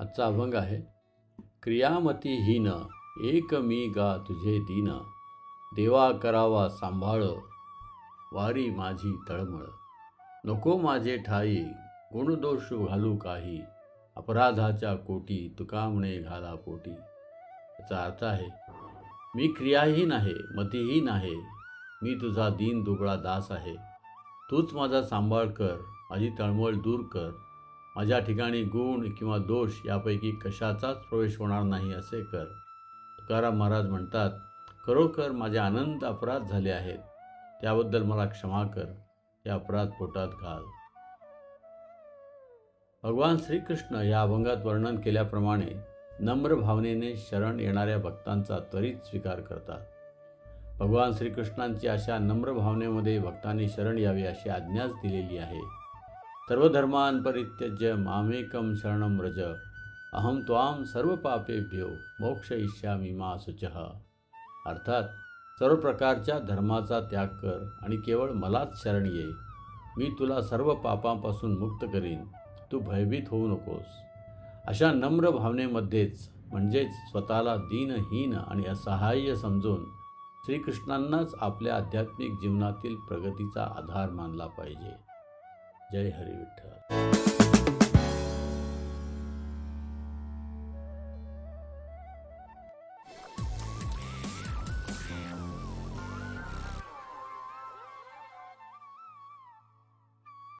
आजचा अभंग आहे क्रियामतीहीन एक मी गा तुझे दीन देवा करावा सांभाळ वारी माझी तळमळ. नको माझे ठाई गुणदोष घालू काही अपराधाच्या कोटी तुकामणे घाला पोटी. याचा अर्थ आहे मी क्रियाहीन आहे मतीहीन आहे मी तुझा दीन दुबळा दास आहे. तूच माझा सांभाळ कर माझी तळमळ दूर कर माझ्या ठिकाणी गुण किंवा दोष यापैकी कशाचाच प्रवेश होणार नाही असे कर. तुकाराम महाराज म्हणतात खरोखर माझे अनंत अपराध झाले आहेत. त्याबद्दल मला क्षमा कर. ते अपराध पोटात घाल. भगवान श्रीकृष्ण या अभंगात वर्णन केल्याप्रमाणे नम्र भावनेने शरण येणाऱ्या भक्तांचा त्वरित स्वीकार करतात. भगवान श्रीकृष्णांची अशा नम्र भावनेमध्ये भक्तांनी शरण यावे अशी आज्ञाच दिलेली आहे. सर्वधर्मान परित्यज्य मामेकम शरणम व्रज। अहम त्वाम सर्व पापेभ्यो मोक्ष इष्यामी मा शुचः। अर्थात सर्व प्रकारच्या धर्माचा त्याग कर आणि केवळ मलाच शरण ये। मी तुला सर्व पापांपासून मुक्त करीन। तू भयभीत होऊ नकोस। अशा नम्र भावनेमध्येच म्हणजेच स्वतःला दीनहीन आणि असहाय्य समजून श्रीकृष्णांनाच आपल्या आध्यात्मिक जीवनातील प्रगतीचा आधार मानला पाहिजे। जय हरी विठ्ठल.